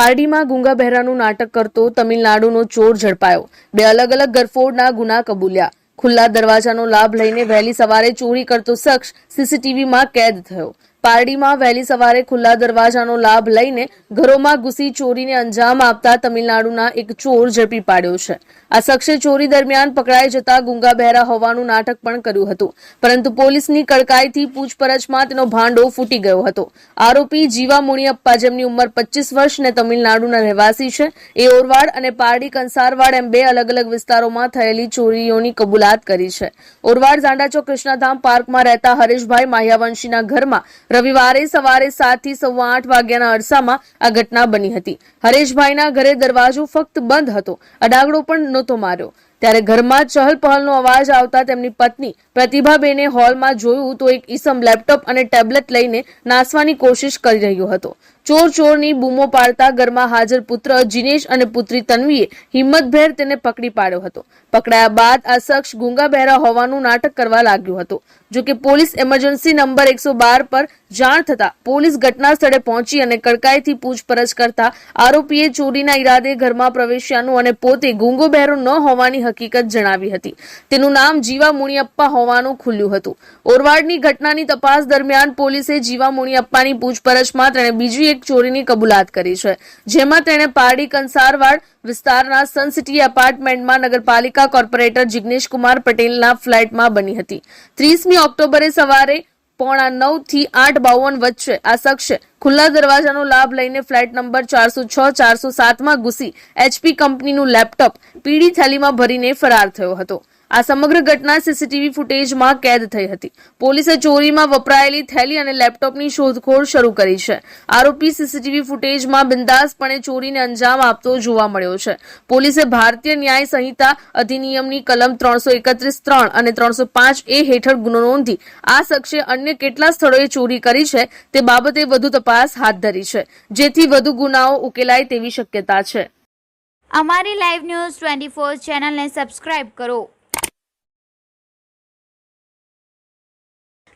પારડીમાં ગુંગા બહેરાનું નાટક કરતો તમિલનાડુનો ચોર ઝડપાયો. બે અલગ અલગ ગરફોડના ગુના કબૂલ્યા. ખુલ્લા દરવાજાનો લાભ લઈને વહેલી સવારે ચોરી કરતો શખ્સ સીસીટીવીમાં કેદ થયો. પારડીમાં વહેલી સવારે ખુલ્લા દરવાજાનો લાભ લઈને ઘરોમાં ઘૂસી ચોરીને અંજામ આપતા તમિલનાડુના એક ચોર ઝડપી પાડ્યો છે. આ શખ્સે ચોરી દરમિયાન પકડાઈ જતા ગુંગા બહેરા હોવાનું નાટક પણ કર્યું હતું. પરંતુ પોલીસની કડકાઈથી પૂછપરછમાં તેનો ભાંડો ફૂટી ગયો હતો. આરોપી જીવા મુનિયપ્પા, જેમની ઉંમર પચીસ વર્ષ ને તમિલનાડુના રહેવાસી છે, એ ઓરવાડ અને પારડી કંસારવાડ એમ બે અલગ અલગ વિસ્તારોમાં થયેલી ચોરીઓની કબૂલાત કરી છે. ઓરવાડ ઝાંડાચોક કૃષ્ણાધામ પાર્કમાં રહેતા હરેશભાઈ માહ્યાવંશીના ઘરમાં રવિવારે સવારે સાતથી સવા આઠ વાગ્યાના અરસામાં આ ઘટના બની હતી. હરેશભાઈના ઘરે દરવાજો ફક્ત બંધ હતો. અડાગડો પણ નહોતો માર્યો. ત્યારે ઘરમાં ચહલપહલનો અવાજ આવતા તેમની પત્ની પ્રતિભાબેને હોલમાં જોયું તો એક ઈસમ લેપટોપ અને ટેબ્લેટ લઈને નાસવાની કોશિશ કરી રહ્યો હતો. ચોર ચોરની બૂમો પાડતા ઘરમાં હાજર પુત્ર જીનેશ અને પુત્રી તન્વીએ હિંમતભેર તેને પકડી પાડ્યો હતો. પકડાયા બાદ આ શખ્સ ગુંગા બહેરા હોવાનું નાટક કરવા લાગ્યો હતો. જોકે પોલીસ એમરજન્સી નંબર એકસો બાર પર જાણ થતા પોલીસ ઘટના સ્થળે પહોંચી અને કડકાઈથી પૂછપરછ કરતા આરોપીએ ચોરીના ઈરાદે ઘરમાં પ્રવેશ્યાનું અને પોતે ગુંગો બહેરો ન હોવાની હકીકત જણાવી હતી. તેનું નામ જીવા મુનિયપ્પા હોવાનું ખુલ્યું હતું. ઓરવાડની ઘટનાની તપાસ દરમિયાન પોલીસે જીવા મુનિયપ્પાની પૂછપરછમાં તેણે બીજી એક ચોરીની કબૂલાત કરી છે, જેમાં તેણે પારડી કંસારવાડ વિસ્તારના સનસિટી એપાર્ટમેન્ટમાં નગરપાલિકા કોર્પોરેટર જિગ્નેશ કુમાર પટેલના ફ્લેટમાં બની હતી. ત્રીસમી ઓક્ટોબરે સવારે પોણા નવથી આઠ બાવન વચ્ચે આ શખ્સે ખુલ્લા દરવાજાનો લાભ લઈને ફ્લેટ નંબર ચારસો છ, ચારસો સાતમાં ઘૂસી એચપી કંપનીનું લેપટોપ પીળી થેલીમાં ભરીને ફરાર થયો હતો. આ સમગ્ર ઘટના સીસીટીવી ફૂટેજમાં કેદ થઈ હતી. પોલીસે ચોરીમાં વપરાયેલી થેલી અને લેપટોપની શોધખોળ શરૂ કરી છે. આરોપી સીસીટીવી ફૂટેજમાં બિંદાસપણે ચોરીને અંજામ આપતો જોવા મળ્યો છે. પોલીસે ભારતીય ન્યાય સંહિતા અધિનિયમની કલમ ત્રણસો એકત્રીસ ત્રણ અને ત્રણસો પાંચ એ હેઠળ ગુનો નોંધી આ શખ્સે અન્ય કેટલા સ્થળોએ ચોરી કરી છે તે બાબતે વધુ તપાસ હાથ ધરી છે. જેથી વધુ ગુનાઓ ઉકેલાય તેવી શક્યતા છે. અમારી લાઈવ ન્યૂઝ ટ્વેન્ટી ફોર ચેનલને સબસ્ક્રાઇબ કરો.